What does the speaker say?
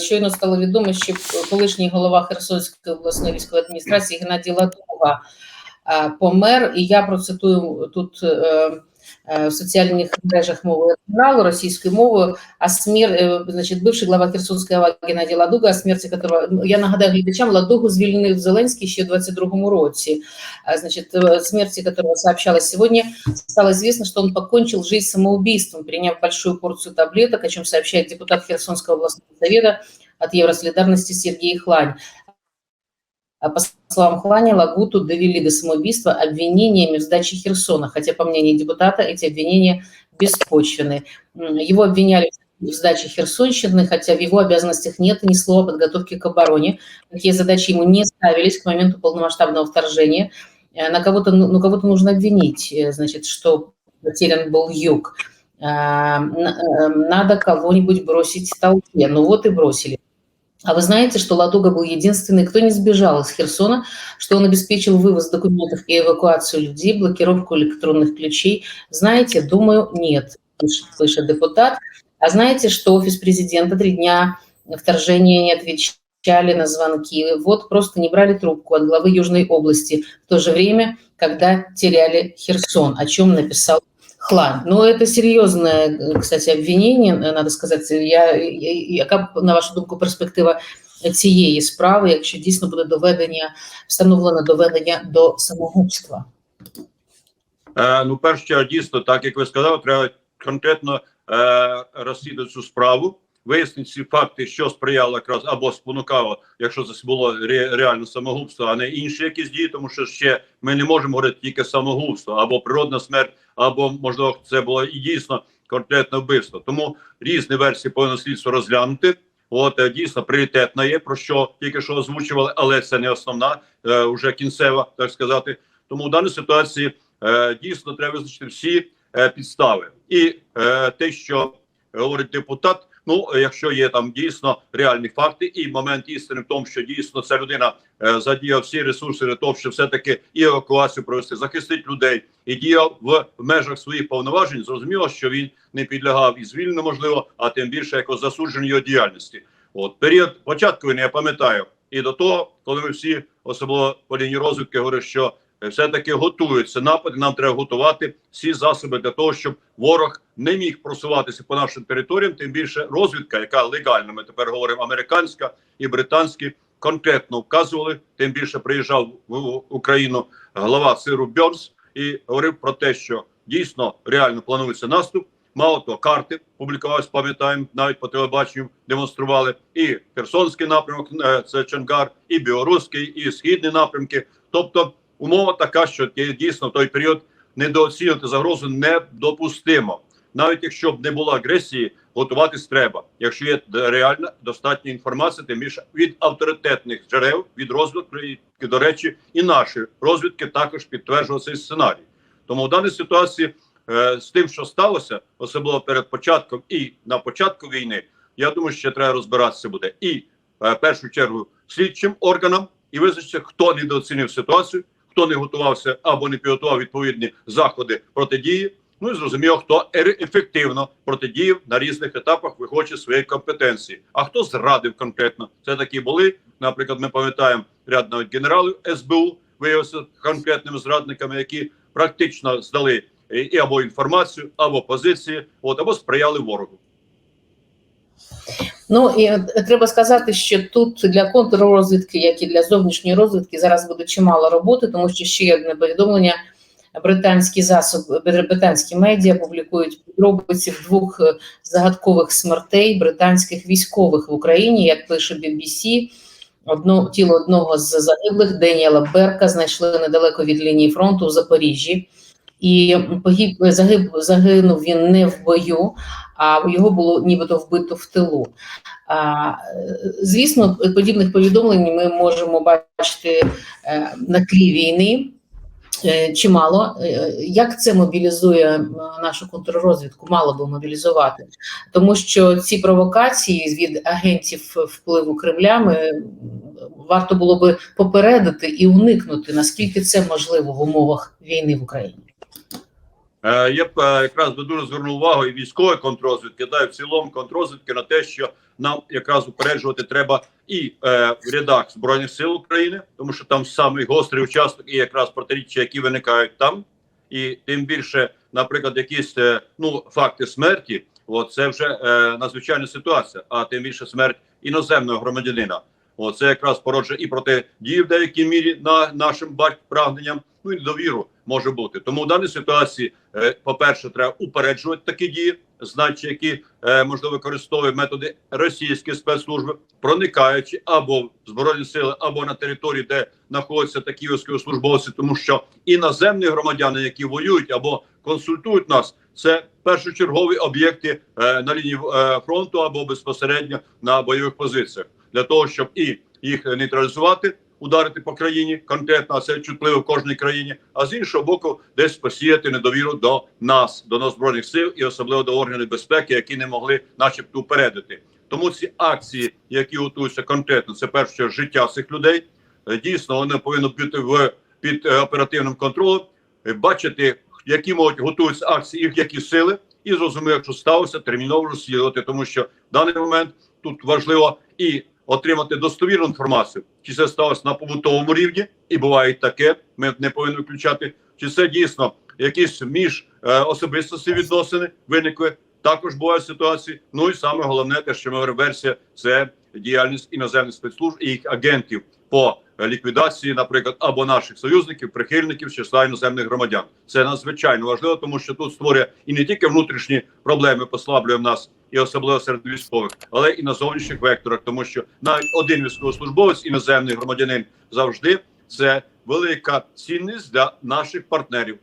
щойно стало відомо, що колишній голова Херсонської обласної військової адміністрації Геннадій Латуга е, помер. І я процитую тут е, в соціальних мережах мовою оригіналу російською мовою. А смір, е, значить, бивший глава Херсонської ОВА Геннадій Ладуга, о смерті которого ну, я нагадаю глядачам, Ладугу звільнив Зеленський ще в 22-му році. А, значит, о смерти которого сообщалось сегодня, стало известно, что он покончил жизнь самоубийством, приняв большую порцию таблеток, о чем сообщает депутат Херсонского областного совета от Евросолидарности Сергей Хлань. А По словам Хлани, Лагуту довели до самоубийства обвинениями в сдаче Херсона, хотя, по мнению депутата, эти обвинения беспочвены. Его обвиняли в сдаче Херсонщины, хотя в его обязанностях нет ни слова подготовки к обороне. Такие задачи ему не ставились к моменту полномасштабного вторжения. Э, На кого-то, ну, кого-то нужно обвинить, э, значит, что потерян был юг. Н- э, Надо кого-нибудь бросить в толпе. Ну вот и бросили. А вы знаете, что Ладога был единственный, кто не сбежал из Херсона, что он обеспечил вывоз документов и эвакуацию людей, блокировку электронных ключей? Знаете, думаю, нет, пишет депутат. А знаете, что офис президента три дня вторжения не отвечали на звонки? Вот просто не брали трубку от главы Южной области в то же время, когда теряли Херсон, о чем написал Хлань. Но это серьезное, э, кстати, обвинение, э, надо сказати. Я, я- яка, на вашу думку, перспектива цієї справи, якщо дійсно буде доведення, встановлено доведення до самогубства? Е, ну, перш чергу, дійсно, так як ви сказали, треба конкретно е, розслідувати цю справу, вияснити ці факти, що сприяло якраз або спонукало, якщо це було ре, реально самогубство, а не інші якісь дії, тому що ще ми не можемо говорити тільки самогубство або природна смерть, або можливо це було і дійсно конкретне вбивство. Тому різні версії повинно слідство розглянути. От е, дійсно пріоритетна є про що тільки що озвучували, але це не основна, е, вже кінцева, так сказати. Тому в даній ситуації е, дійсно треба визначити всі е, підстави. І е, те, що говорить депутат, ну якщо є там дійсно реальні факти, і момент істини в тому, що дійсно ця людина е, задіяв всі ресурси для того, щоб все таки і евакуацію провести, захистити людей, і діяв в межах своїх повноважень, зрозуміло, що він не підлягав і звільненню, можливо, а тим більше якось засудженню його діяльності. От період початку війни, я пам'ятаю, і до того, коли ми всі, особливо по лінії розвідки, говорили, що все-таки готуються напади. Нам треба готувати всі засоби для того, щоб ворог не міг просуватися по нашим територіям. Тим більше розвідка, яка легальна, ми тепер говоримо американська і британська, конкретно вказували. Тим більше приїжджав в Україну глава Сиру Бьорс і говорив про те, що дійсно реально планується наступ. Мало того, карти публікувалися, пам'ятаємо, навіть по телебаченню демонстрували і Херсонський напрямок, е, це Чонгар, і Білоруський, і східні напрямки. Тобто, умова така, що дійсно в той період недооцінювати загрозу недопустимо. Навіть якщо б не було агресії, готуватись треба. Якщо є реальна достатня інформація, тим більше від авторитетних джерел, від розвідки, і, до речі, і наші розвідки також підтверджували цей сценарій. Тому в даній ситуації е, з тим, що сталося, особливо перед початком і на початку війни, я думаю, що треба розбиратися буде і е, першу чергу слідчим органам і визначитися, хто недооцінив ситуацію, хто не готувався або не підготував відповідні заходи протидії. Ну і зрозуміло, хто ефективно протидіяв на різних етапах, виходячи своєї компетенції. А хто зрадив конкретно? Це такі були. Наприклад, ми пам'ятаємо ряд навіть генералів СБУ виявився конкретними зрадниками, які практично здали і або інформацію, або позиції, от або сприяли ворогу. Ну і е, треба сказати, що тут для контррозвідки, як і для зовнішньої розвідки, зараз буде чимало роботи, тому що ще одне повідомлення. Британські засоби, британські медіа публікують подробиці двох е, загадкових смертей британських військових в Україні, як пише BBC. Одно тіло одного з загиблих Деніела Берка знайшли недалеко від лінії фронту у Запоріжжі, і погиб загиб, загинув він не в бою, а його було нібито вбито в тилу. А, звісно, подібних повідомлень ми можемо бачити е, на тлі війни. е, Чимало Е, як це мобілізує нашу контррозвідку? Мало би мобілізувати, тому що ці провокації від агентів впливу Кремля ми варто було би попередити і уникнути, наскільки це можливо в умовах війни в Україні. Е, я б е, якраз би дуже звернув увагу і військовий контрозвідки, да, і в цілому контрозвідки на те, що нам якраз упереджувати треба і е, в рядах збройних сил України, тому що там самий гострий участок і якраз протиріччя, які виникають там, і тим більше, наприклад, якісь е, ну факти смерті, от це вже е, надзвичайна ситуація, а тим більше смерть іноземного громадянина. О, це якраз породжує і протидії в деякій мірі на нашим прагненням, ну і недовіру може бути. Тому в даній ситуації, е, по-перше, треба упереджувати такі дії, значить, які е, можливо використовують методи російської спецслужби, проникаючи або в збройні сили, або на території, де знаходяться такі військовослужбовці, тому що іноземні громадяни, які воюють або консультують нас, це першочергові об'єкти е, на лінії фронту або безпосередньо на бойових позиціях для того, щоб і їх нейтралізувати, ударити по країні конкретно, а це чутливо в кожній країні. А з іншого боку, десь посіяти недовіру до нас, до нас збройних сил і особливо до органів безпеки, які не могли, начебто, упередити. Тому ці акції, які готуються конкретно, це перше життя цих людей. Е, Дійсно, вони повинні бути в під е, оперативним контролем, е, бачити, які можуть готуються акції, їх які сили, і зрозуміло, якщо сталося, терміново розслідувати, тому що в даний момент тут важливо і отримати достовірну інформацію, чи це сталося на побутовому рівні, і буває таке. Ми не повинні включати, чи це дійсно якісь між е, особистості відносини виникли. Також бувають ситуації. Ну і саме головне, те, що ми версія, це діяльність іноземних спецслужб і їх агентів по ліквідації, наприклад, або наших союзників, прихильників з числа іноземних громадян. Це надзвичайно важливо, тому що тут створює і не тільки внутрішні проблеми, послаблює в нас, і особливо серед військових, але і на зовнішніх векторах, тому що навіть один військовослужбовець, іноземний громадянин, завжди це велика цінність для наших партнерів.